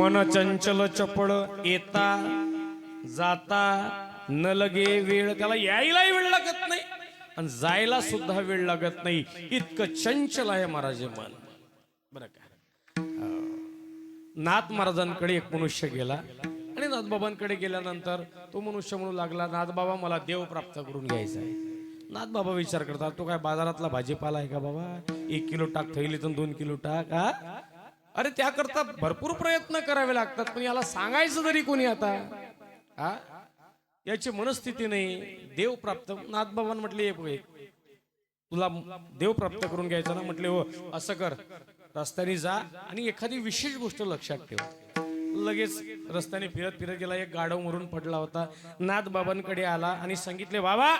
मन चंचल चपळ येता जाता न लगे वेळ त्याला यायलाही वेळ लागत नाही. आणि जायला सुद्धा वेळ लागत नाही. इतकं चंचल आहे महाराज मन. बरं का? नाथ महाराजांकडे एक मनुष्य गेला. आणि नाथबाबांकडे गेल्यानंतर तो मनुष्य म्हणू लागला नाथबाबा मला देव प्राप्त करून घ्यायचा आहे. नाथबाबा विचार करतात तो काय बाजारातला भाजीपाला आहे का बाबा? एक किलो टाक थैलीतून दोन किलो टाक हा? अरे त्याकरता भरपूर प्रयत्न करावे लागतात पण याला सांगायचं तरी कोणी आता? हा याची मनस्थिती नाही. देव प्राप्त. नाथबाबां म्हटले तुला देव प्राप्त करून घ्यायचा ना? म्हटले हो असं कर. रस्त्याने जा आणि एखादी विशेष गोष्ट लक्षात ठेव. लगेच रस्त्याने फिरत फिरत गेला. एक गाडव मरून पडला होता. नाथ बाबांकडे आला आणि सांगितले बाबा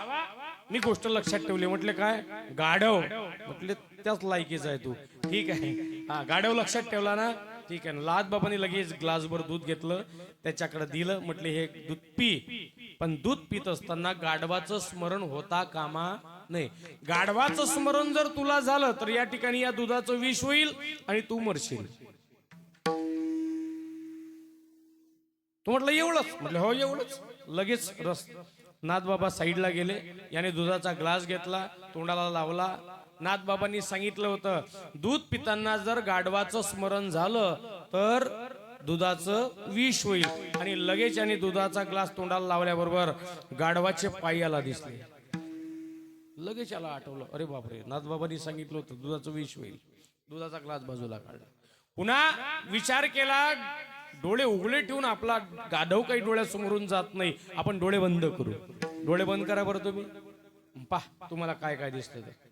मी गोष्ट लक्षात ठेवली. म्हटले काय? गाढव. म्हटले त्याच लायकीचा आहे तू. ठीक आहे. हा गाढव लक्षात ठेवला ना? ठीक आहे लाद बाबांनी लगेच ग्लासभर दूध घेतलं त्याच्याकडे दिलं म्हटले हे दूध पी. पण दूध पित असताना गाढवाचं स्मरण होता कामा नाही गाढवाचं स्मरण जर तुला झालं तर या ठिकाणी या दुधाचं विष होईल आणि तू मरशील. तू म्हटलं एवढंच. म्हटलं हो एवढंच. लगेच रस नाथबाबा साईडला गेले. याने दुधाचा ग्लास घेतला तोंडाला लावला नाथबाबांनी सांगितलं होतं दूध पितांना जर गाढवाचं स्मरण झालं तर दुधाचं विष होईल. आणि लगेच आणि दुधाचा ग्लास तोंडाला लावल्याबरोबर गाढवाचे पाय याला दिसले. लगेच याला आठवलं अरे बापरे नाथबाबांनी सांगितलं होतं दुधाचं विष होईल. दुधाचा ग्लास बाजूला काढला. पुन्हा विचार केला डोळे उघडे ठेवून आपला गाढव काही डोळ्यासमोरून जात नाही. आपण डोळे बंद करू. डोळे बंद करा बरं तुम्ही. पहा तुम्हाला काय काय दिसतं ते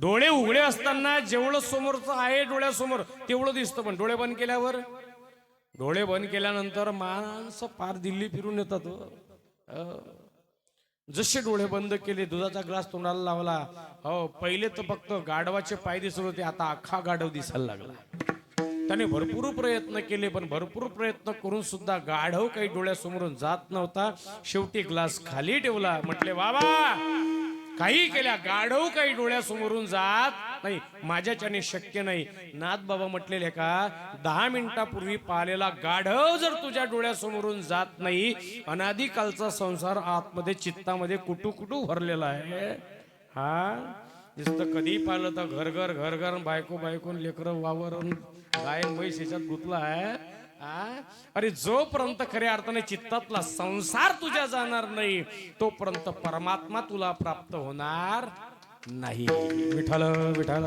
डोळे उघडे असताना जेवढं समोरचं आहे डोळ्यासमोर तेवढं दिसतं. पण डोळे बंद केल्यावर? डोळे बंद केल्यानंतर माणसं पार दिल्ली फिरून येतात हो. जसे डोळे बंद केले दुधाचा ग्लास तोंडाला लावला. हो पहिले तर फक्त गाढवाचे पाय दिसत होते आता अख्खा गाढव दिसायला लागला. त्याने भरपूर प्रयत्न केले पण भरपूर प्रयत्न करून सुद्धा गाढव काही डोळ्यासमोरून जात नव्हता. शेवटी ग्लास खाली ठेवला म्हटले बाबा काही केल्या गाढव काही डोळ्यासमोरून जात नाही. माझ्याच्याने शक्य नाही. नाथ बाबा म्हटलेले का दहा मिनिटापूर्वी पाहिलेला गाढव जर तुझ्या डोळ्यासमोरून जात नाही अनादिकालचा संसार आतमध्ये चित्तामध्ये कुटू कुटू भरलेला आहे. हा? नुसतं कधी पाहिलं तर घर घर घर घर बायको बायको लेकरं वावर गाय म्हैस याच्यात गुतला आहे. अरे जोपर्यंत खऱ्या अर्थाने चित्तातला संसार तुझ्या जाणार नाही तोपर्यंत परमात्मा तुला प्राप्त होणार नाही. विठाल विठाल